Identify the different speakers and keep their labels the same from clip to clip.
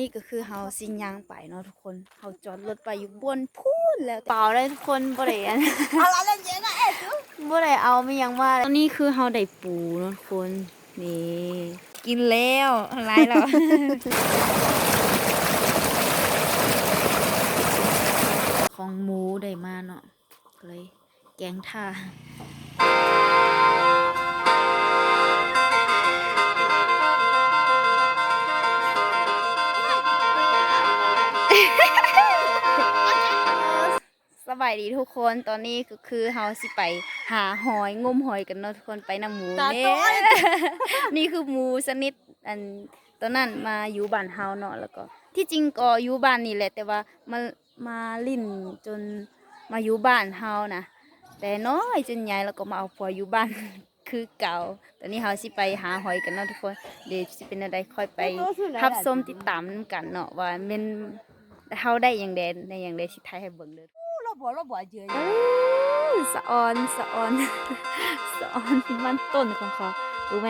Speaker 1: นี่ก็คือเฮาสิย่างไปเนาะทุกคนเฮาจอดรถไปอยู่บนพูนแล้วเปล่าเลยทุกคนบ่ได้อัน
Speaker 2: อะไรเล่นเย็นนะเอ๊ะจู
Speaker 1: บ่ได้เอาไม่ยังว่าตอนนี้คือเฮาได้ปูเนาะทุกคนนี่
Speaker 2: กินแล้วอะไรแล้ว
Speaker 1: ของหมูได้มาเนาะก็เลยแกงท่า บายดีทุกคนตอนนี้ก็คือเฮาสิไปหาหอยงมหอยกันเนาะทุกคนไปนำหมู
Speaker 2: ตา
Speaker 1: เนี่
Speaker 2: โต้ย
Speaker 1: นี่คือหมูสนิทอันตอนนั้นมาอยู่บ้านเฮาเนาะแล้วก็ ที่จริงก็อยู่บ้านนี่แหละ แต่ว่ามามาลิ่นจนมาอยู่บ้านเฮานะแต่น้อยจนใหญ่แล้วก็มาเอาผัวอยู่บ้าน คือเก่า ตอนนี้เฮาสิไปหาหอยกันเนาะทุกคนเดี๋ยวสิเป็นอะไรค่อยไป ทับส้มติดตามนำกันเนาะว่าแมันเฮาได้อย่างใดได้อย่างใดสิไทยให้เบิ่งเด้อ
Speaker 2: เรา บอเราบอกเยอะ
Speaker 1: โอ้ยสะออนสะออนสะออนมันต้นของเขารู้ไหม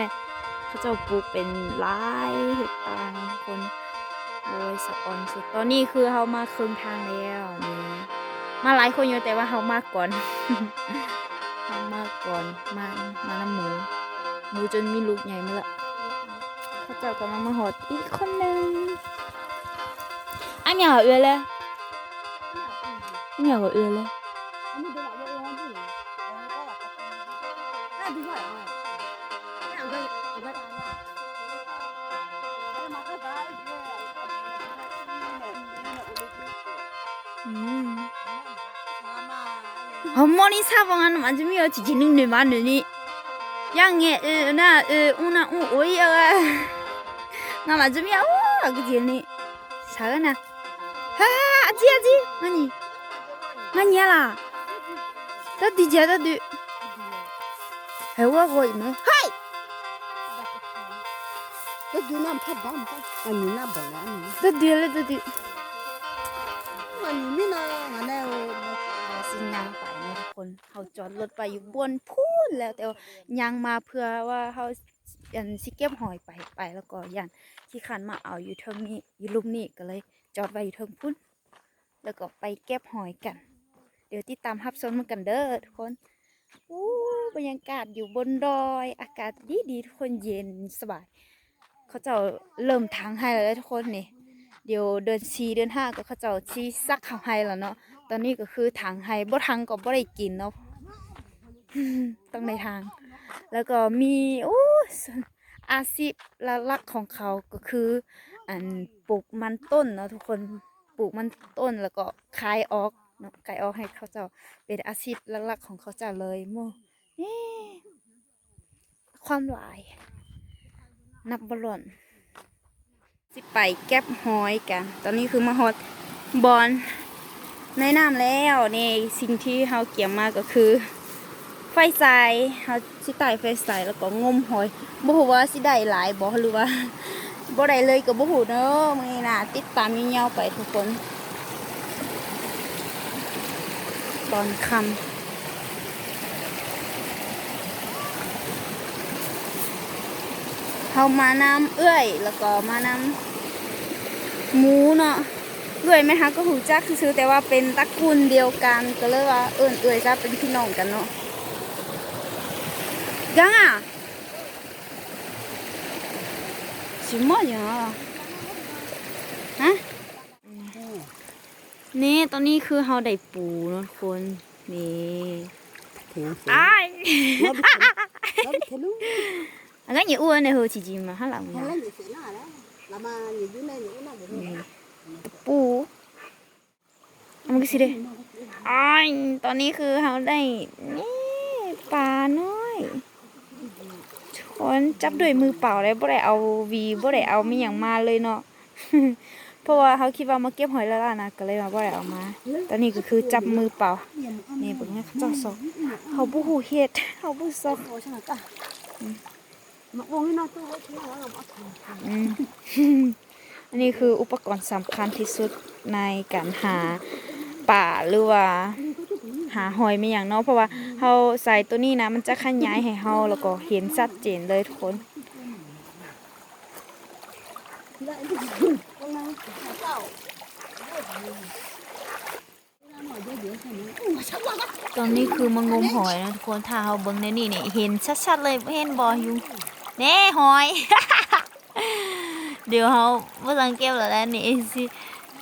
Speaker 1: เขาจะปลูกเป็นหลายเห็ดตางคนโอ้ยสะออนสุดตอนนี้คือเขามาครึ่งทางแล้วนี่มาหลายคนอยู่แต่ว่าเขามากก่อนเขามากก่อนมามาน้ำหมูหมูจนมีลูกใหญ่มาละเขาเจ้ากำลังมาหอดอีกคนนึงอันเหรอเอือเลยอันนี้เหรอเอือเลย
Speaker 2: 생략을 이래
Speaker 1: 음. 어머니 사방하는 맞으며 지지능을 많으니 양의 으나 으 우나 우 오이어가 나 맞으며 우그 지니 사가나 아 아지 아지 아니 아니야라 다 뒤지야 다 뒤. 배워고 있네 하이
Speaker 2: ก็ดูน้ำพัดบ้านอันนี้น้ำบ่อแล้วอันนี้
Speaker 1: 다 뒤래 다 뒤.
Speaker 2: อันนี้ไม่นานอันนี้
Speaker 1: เราสิย่างไปเนาะทุกคนเขาจอดรถไปอยู่บนพูนแล้วแต่ว่าย่างมาเพื่อว่าเขาอันสิเก็บหอยไปไปแล้วก็ย่างที่ขันมาเอาอยู่เทิงนี้อยู่ลุมนี้ก็เลยจอดไว้อยู่เทิงพุ่นแล้วก็ไปเก็บหอยกัน เ ดี๋ยวติดตามรับชมมันกันเด้อทุกคนอู้บรรยากาศอยู่บนดอย อากาศดีดีทุกคนเย็นสบาย เขาเจะเริ่มทางให้แล้วทุกคนนี่เดี๋ยวเดือนสี่เดือนห้าก็เขาเจะชี้ซักเขาให้แล้วเนาะตอนนี้ก็คือทางให้บ่ทางก็บ่ได้กินเนาะต้องในทาง แล้วก็มีโอ้อาชีพหลักของเขาก็คือ อันปลูกมันต้นเนาะทุกคนปลูกมันต้นแล้วก็ขายออก เนาะขายออกให้เขาเจ้าเป็นอาชีพหลักๆของเขาเจ้าเลยโมเอ๊ะความหลาย นับบรอนสิไปแก็บหอยกัน ตอนนี้คือมาฮอดบอลในน้ำแล้วนี่สิ่งที่เราเกี่ยมมาก็คือ ไฟใสเราสิไต่ไฟใสแล้วก็งมหอยบ่ฮู้ว่าสิได้หลายบ่หรือว่าบ่ได้เลยก็บ่ฮู้เด้อมื้อนี้น่ะติดตามยาวๆไปทุกคน ตอนค่ำเฮามาน้ำเอื้อยแล้วก็มาน้ำหมูเนาะเอื่อยไหมคะก็หูจักซื้อแต่ว่าเป็นตระกูลเดียวกันก็เลยว่าเอิ่นเอื่อยจะเป็นพี่น้องกันเนาะยังอะชิมอยังอะฮะ นี่ตอนนี้คือเฮาได้ปูเนาะทุกคนนี่
Speaker 2: ถึงสิ
Speaker 1: อ้าย
Speaker 2: เราไปเราไปทะลุ
Speaker 1: อันนั้นอย่าอ้วนเลยเฮอจริงๆมาข้างหลัง
Speaker 2: แค่
Speaker 1: เนี่ย
Speaker 2: เล่นอยู่เสียหน้าแล้วเรามาอยู่ที่ไหนอยู่ที่ไหนอยู่ที่ไหน
Speaker 1: ปูเอามันก็สิเด้อ้ายตอนนี้คือเขาได้นี่ปลาน้อยชนจับด้วยมือเปล่าเลยบ่ได้เอาวีบ่ได้เอาไม่อย่างมาเลยเนาะ เพราะว่าเขาคิดว่ามาเก็บหอยแล้วล่ะนะก็เลยมาบ่ได้เอามา ตอนนี้ก็คือจับมือเปล่า นี่เบิ่งให้เขาจ้าสอกเขาบ่ฮู้เฮ็ดเขาบ่ซอก
Speaker 2: โอ้ใช่ไหมจ้ะมาโอ้ยน่าตู้ไว้ที่ไหนแล้วเราเอาถุง
Speaker 1: อืมอันนี้คืออุปกรณ์สำคัญที่สุดในการหาป่าหรือว่าหาหอยไม่อย่างเนาะเพราะว่าเฮาใส่ตัวนี้นะมันจะขยายให้เฮาแล้วก็เห็นชัดเจนเลยทุกคน ตอนนี้คือมางงมหอยนะทุกคนถ้าเราเบิ่งในนี่เนี่ยเห็นชัดๆเลยเห็นบ่อยู่แน่หอย เดี๋ยวเราบ่สังเกตแล้วแหละนี่สิ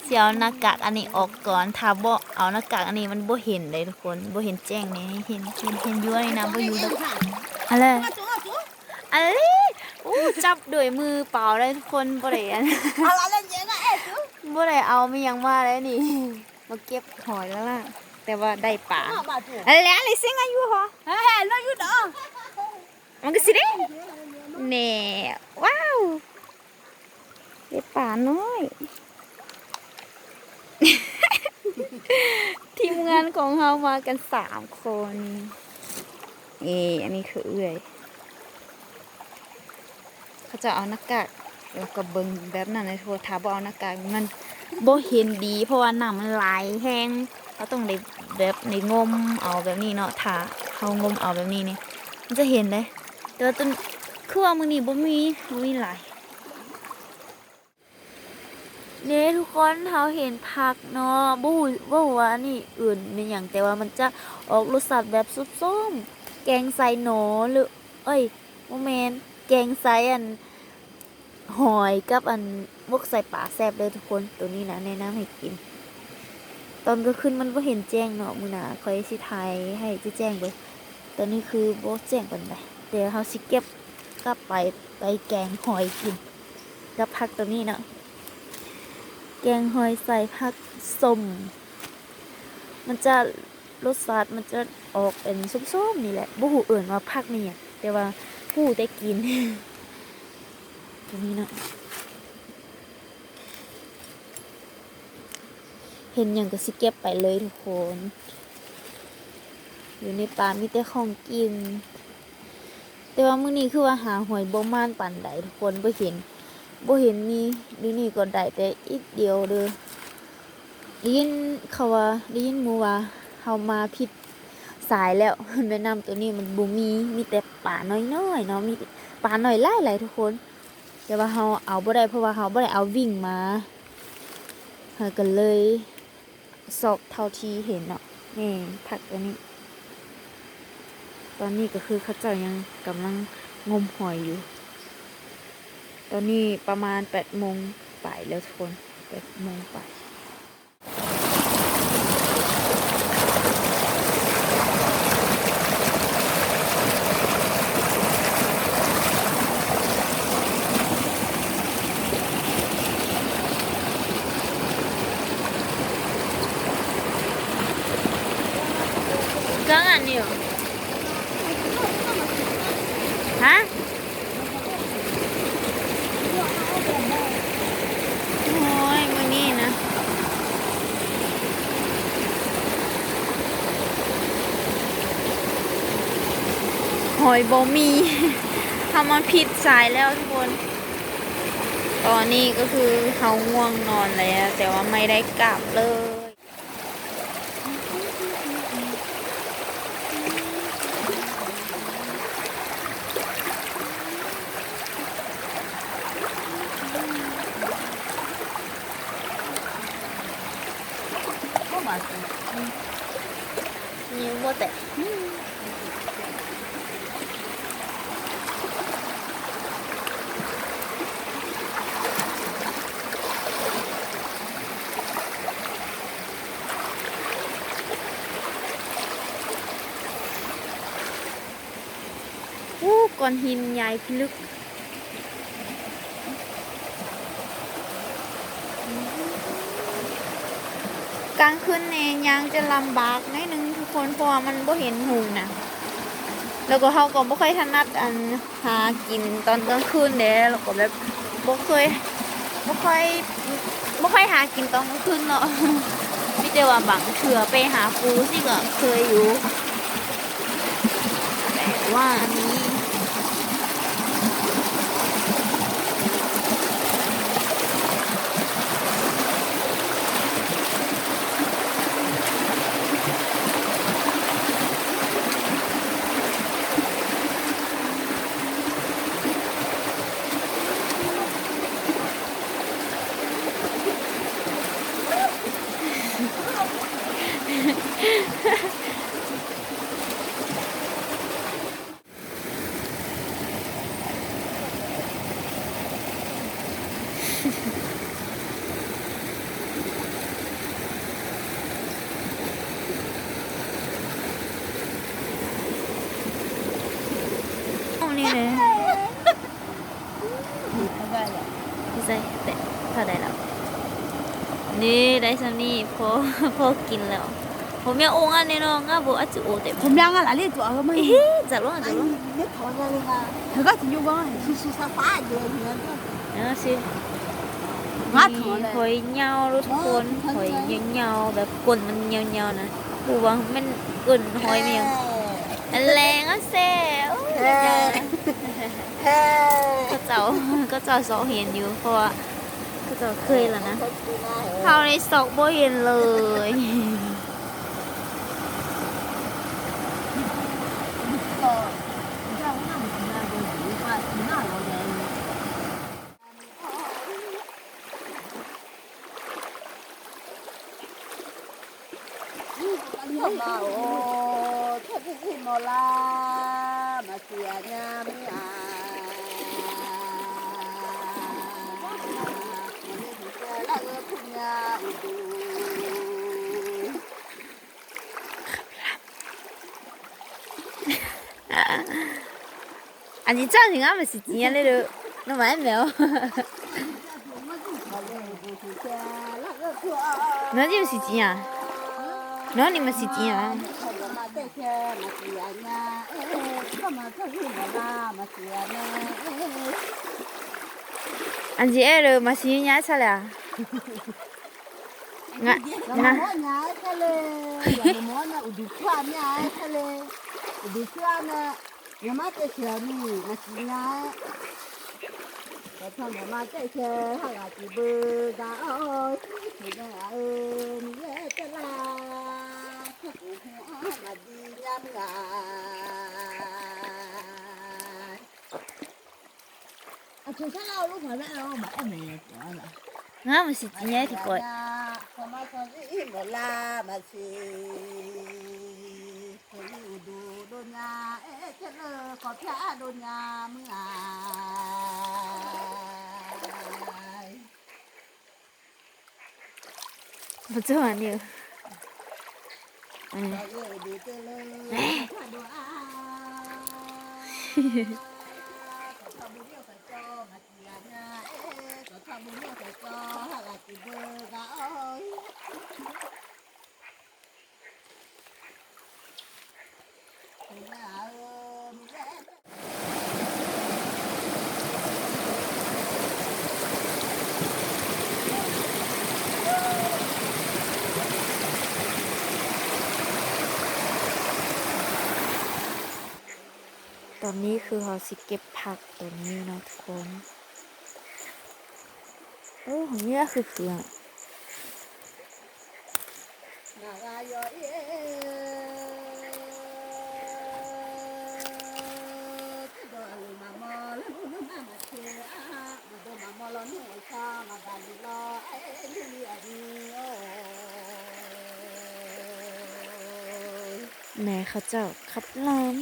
Speaker 1: สิเอาหน้ากากอันนี้ออกก่อนถ้าบ่เอาหน้ากากอันนี้มันบ่เห็นเลยทุกคนบ่เห็นแจ้งนี่เห็นเห็นเห็นอยู่ในน้ำบ่อยู่ดอกอะไรอะไร จับด้วยมือเปล่าเลยทุกคนบ่ได้อัน
Speaker 2: อะไรเล่นเยอะนะเอ๊ะจุ๊บ
Speaker 1: บ่ได้เอามีหยังมาเลยนี่ มาเก็บหอยแล้วล่ะ แต่ว่าได้ปลา
Speaker 2: ห้าบาทจุ๊บ
Speaker 1: อะไรอะไรเสียงอายุเหรอ
Speaker 2: เฮ้ยเราอยู่เด้อ
Speaker 1: มันก็สิได้แน่ว้าวได้ปลาน้อย ทีมงานของเรามากันสามคน เออันนี้คือเอื่อย เขาจะเอาหน้ากากแล้วก็เบิงแบบนั้นเลยโทษถ้าบ่เอาหน้ากากมันบ่เห็นดี เพราะว่าน้ำมันไหลแห้งเราต้องได้แบบในงมเอาแบบนี้เนาะถ้าเขางมเอาแบบนี้เนี่ยมันจะเห็นเลยแต่ว่าต้นคือว่ามือนี้บ่มีบ่มีหลายเนี่ยทุกคนเขาเห็นผักเนาะบู้บู้ว่านี่อื่นเป็นหยังแต่ว่ามันจะออกรสชาติแบบซุปส้มแกงใส่หนอหรือ เอ้ยบ่แม่น แกงใส่อันหอยกับอันมกใส่ปลาแซบเลยทุกคนตัวนี้นะแนะนำให้กิน ตอนก็ขึ้นมันบ่เห็นแจ้งเนาะมือหนาคอยสิถ่ายให้จะแจ้งเลยตอนนี้คือโบแจ้งปานใดเดี๋ยวเราสิเก็บกลับไปไปแกงหอยกินกับผักตัวนี้เนาะแกงหอยใส่ผักสมมันจะรสชาติมันจะออกเป็นส้มๆนี่แหละบ่หูเอื่นว่าผักนี่แต่ว่า ผู้ได้กินตัวนี้เนาะเห็นอย่างก็สิเก็บไปเลยทุกคน อยู่ในป่ามีแต่ของกิน แต่ว่ามื้อนี้คือว่าหาหอยบ่มานปานใดทุกคนบ่เห็นบ่เห็นมีดูนี่ก็ได้แต่อีกเดียวเด้อได้ยินเขาว่าได้ยินมูว่าเฮามาผิด สายแล้วแม่น้ำตัวนี้มันบ่มีมีแต่ปลาน้อยๆเนาะมีปลาน้อยหลายทุกคน แต่ว่าเฮาเอาบ่ได้เพราะว่าเฮาบ่ได้เอาวิ่งมาเฮาก็เลยสอบเท่าที่เห็นเนาะนี่ผักตัวนี้ ตอนนี้ก็คือเขาเจ้ายังกำลังงมหอยอยู่ ตอนนี้ประมาณแปดโมงป่ายแล้วทุกคนแปดโมงป่าย ก็งานนี่เหรอฮะโอ้ยมื่อนี้นะ หอยบมี ทำมันผิดสายแล้วทุกคน ตอนนี้ก็คือเขาง่วงนอนแล้ว แต่ว่าไม่ได้กลับเลย
Speaker 2: ห้าบาทจุ๊บ
Speaker 1: นิ้วบ่แต่อู้ ก้อนหินใหญ่พิลึกกลางคืนเนี่ยยังจะลำบากนิดนึงทุกคนเพราะว่ามันบ่เห็นหูนะแล้วก็เขาก็บ่ค่อยถนัดอันหากินตอนกลางคืนเด้แล้วก็แบบบ่เคยบ่ค่อยบ่ค่อยหากินตอนกลางคืนเนาะมีแต่ว่าบางเถื่อไปหาปูสิก็เคยอยู่แต่ว่าอัน นี้นี่ได้ซัมนี่พอพอกินแล้ว ผมยังองอันนี้เนาะง่าบ่อาจจะโอแต่
Speaker 2: ผมยังอะล่ะเรียกตัวก็ไม่
Speaker 1: เฮ้จะร้องจะร้อง
Speaker 2: ไม่ถอนอะไรนะเธอก็จะอยู่บ้านสุสุสาฟ้าเดือนเดือน
Speaker 1: นะสิ
Speaker 2: งาถอนเลย
Speaker 1: หอยเหยาวทุกคนหอยเหยาวๆแบบก้นมันเหยาวๆนะดูว่ามันก้นหอยมันยังอันแรงอะแซ่โอ้ย
Speaker 2: เฮ้เฮ้
Speaker 1: ก็เจ้าก็เจ้าสองเห็นอยู่เพราะว่าก็เจ้าเคยแล้วนะเขาในสอกบ่เห็นเลย
Speaker 2: มาโอ้เธอที่ที่โมลามาเสียงามอะละเออพุญญาอุดู
Speaker 1: 安尼早上俺们是钱那都弄完没有？那你们是钱啊？那你们是钱啊？俺这二楼嘛是人家吃了。nga nga nga 山手
Speaker 2: 車に間違え。Để không để mà chạy chờ hoặc là chỉ bơ đã ôi Thì đã ơn dễ cho là Thật là đi làm lại À chú sao lâu lúc mà đã đâu mà em
Speaker 1: này chở lại Nó mà xịt
Speaker 2: nhé thì coi Mà mà udu dunia eh cele kopya dunia mengai
Speaker 1: บ่เจ้าอันนี้อันนี้
Speaker 2: Kali udu cele kopya doa Kota
Speaker 1: ตอนนี้คือเขาสิเก็บผักตัวนี้นะทุกคนโอ้ของนี่คือเกลือแม่เขาเจ้าขับล้
Speaker 2: ม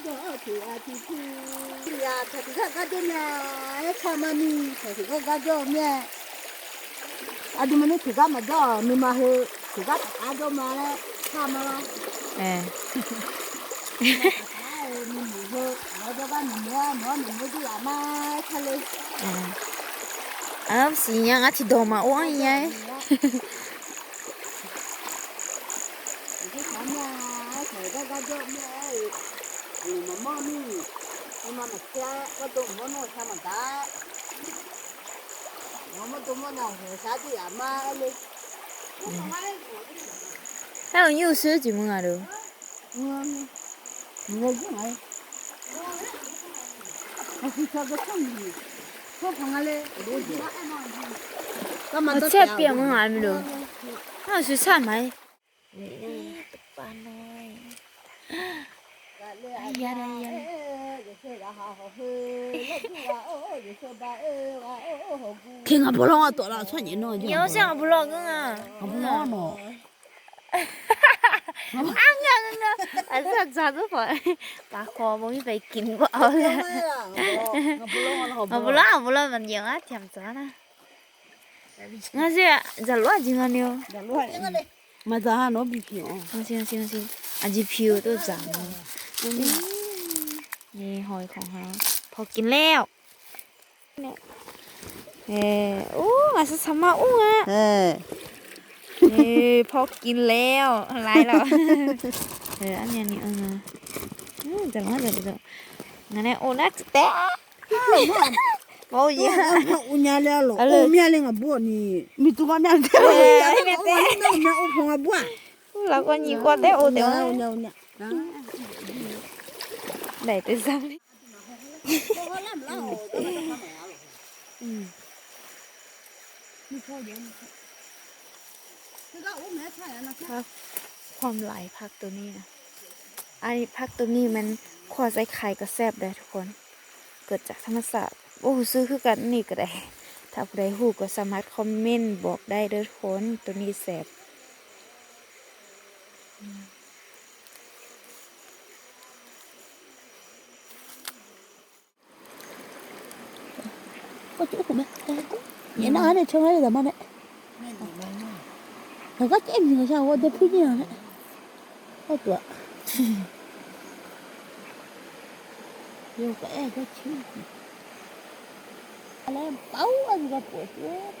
Speaker 2: Ya, tapi kan kadonya, eh sama ni, tapi kan kadonya. Adi mana tiga majo, ni mahu tiga kado mana sama lah.
Speaker 1: เออ
Speaker 2: Ay, ni muhu, majo kan ni mua, mua ni muhu tu lama kali.
Speaker 1: เอออันนั้นสียังอาทิตย์ดอกมาอ้วน
Speaker 2: gì mà mơ mi nhưng mà mà cha có tụi mơ nó sao mà ta
Speaker 1: nó mà tụi mơ nào hiểu sao thì
Speaker 2: à mà anh đi sao là nhiều sữa chỉ muốn à được người chứ mày mà
Speaker 1: chết biển muốn à được nó là sữa sao mày 嗯，不管了。呀啦呀！
Speaker 2: 听俺不让我多了，穿你弄就。
Speaker 1: 你要是俺
Speaker 2: 不让我
Speaker 1: 啊？俺不让
Speaker 3: 弄。哈哈哈！俺俺俺，俺这咋子跑？把花木被金过了。俺不让，俺不让，问你啊，
Speaker 2: 听着呢。
Speaker 3: 俺是在乱进来了。在乱。嘛，咱还老比皮哦。行行行，俺这皮都脏了。 นสิจะรู้จริงอะเนี่ย
Speaker 2: mà giờ nó bị kiểu
Speaker 3: งั้นสิงั้นสิงั้นสิอันจีพิวตัวจังนี่หอยของเราพอกินแล้วเนี่ยเอ้โอ้มาสสมาอู้อะ
Speaker 2: 에
Speaker 3: นี่พอกินแล้วอะไรหรอเอออันนี้นี่เอออืมจะมาจะจะงั้นเนี่ยโอ้นักแต่โอ้ย
Speaker 2: unya le lo
Speaker 3: Alo.
Speaker 2: o mia le ngập bùa ni mi tu ma mia te
Speaker 3: Ê, mẹ te.
Speaker 2: no mia o phong bùa
Speaker 3: เราก็ยิงก็แต่โอ้เดี๋ยว
Speaker 2: unya unya
Speaker 3: ได้แต่ซ้ำความหลายพักตัวนี้นะไอ้พักตัวนี้มันขวาใส่ไข่ก็แซ่บได้ทุกคน เกิดจากธรรมศาสตร์โอ้ซื้อคือกันนี่ก็ได้ ถ้าผู้ใดหูก็สามารถคอมเมนต์บอกได้เด้อทุกคนตัวนี้แซ่บ
Speaker 2: có chỗ của mẹ. Vậy nó ở đây trong đấy là mẹ đấy rồi các em gì người sao qua đây phía nhiều đấy? Có tuổi nhiều cái có chứ lấy báu anh gặp của chết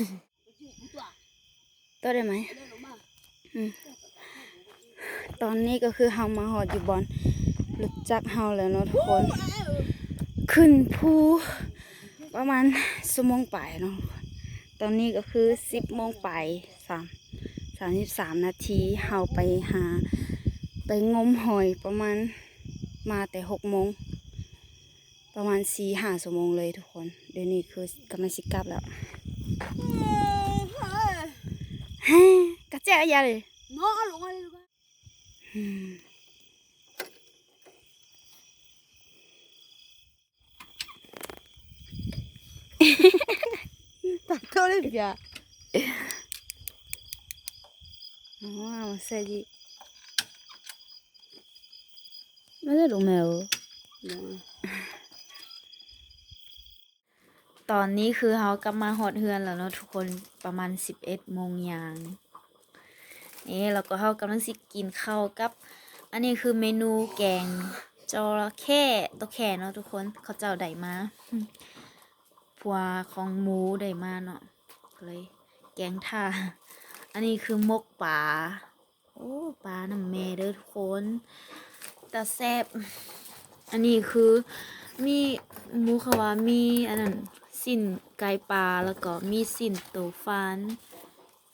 Speaker 1: Mm-hmm. ตัวได้ไหมอตอนนี้ก็คือเฮามาหอดอยู่บอนรถจักเฮาแล้วเนาะทุกคน ขึ้นภูประมาณชั่โมงไปลายเนาะตอนนี้ก็คือสิบโมงไปสามสามสิบสามนาทีเฮาไปหา ไปงมหอยประมาณมาแต่หกโมงประมาณสี่ห้าชั่วโมงเลยทุกคน เดี๋ยวนี้คือกำลังสิกลับแล้ว กระเจ๊ยาเลย
Speaker 2: nó luôn anh luôn
Speaker 1: อืม
Speaker 2: tak tahu lagi dia
Speaker 1: อ๋อเสร็จดิไม่ได้รู้ไหมโอตอนนี้คือเขากลับมาหอดเฮือนแล้วเนาะทุกคนประมาณสิบเอ็ดโมงยาง นี่แล้วก็เขากำลังสิกินข้าวกับ อันนี้คือเมนูแกงจระเข้ตัวแค่เนาะทุกคนเขาเจ้าได้มาพัวของหมูได้มาเนาะเลยแกงท่าอันนี้คือมกป่าโอ้ปลาน้ำเมเด้อทุกคนต่แซบอันนี้คือมีหมูขาวามีอันนั้นสิ้นไก่ปลาแล้วก็มีสิ้นโตฟาน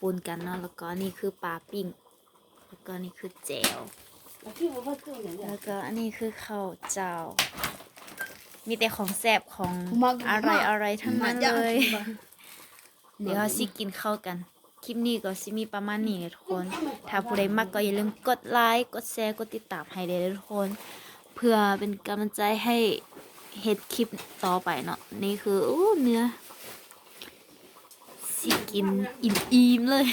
Speaker 1: ปนกันเนาะแล้วก็อันนี้คือปลาปิ้ง แล้วก็อันนี่คือแจวแล้วก็อันนี้คือข้าวเจ้า มีแต่ของแซ่บของ
Speaker 2: มัก
Speaker 1: อะไร
Speaker 2: มาก
Speaker 1: อะไรทั้งนั้น
Speaker 2: มาจ้ะ
Speaker 1: เลย
Speaker 2: มา
Speaker 1: เดี๋ยวเราสิกินข้าวกัน คลิปนี้ก็สิมีประมาณนี้ทุกคน ถ้าผู้ใดมักก็อย่าลืมกดไลค์ กดแชร์ กดติดตามให้ได้เลยทุกคน เพื่อเป็นกำลังใจให้เฮ็ดคลิปต่อไปเนาะ นี่คืออู้เนื้อ สิกินอิ่มๆเลย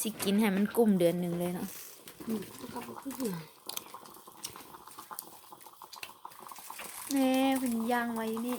Speaker 1: สิกินให้มันกลุ่มเดือนหนึ่งเลยเนาะแม่พินย่างไว้นี่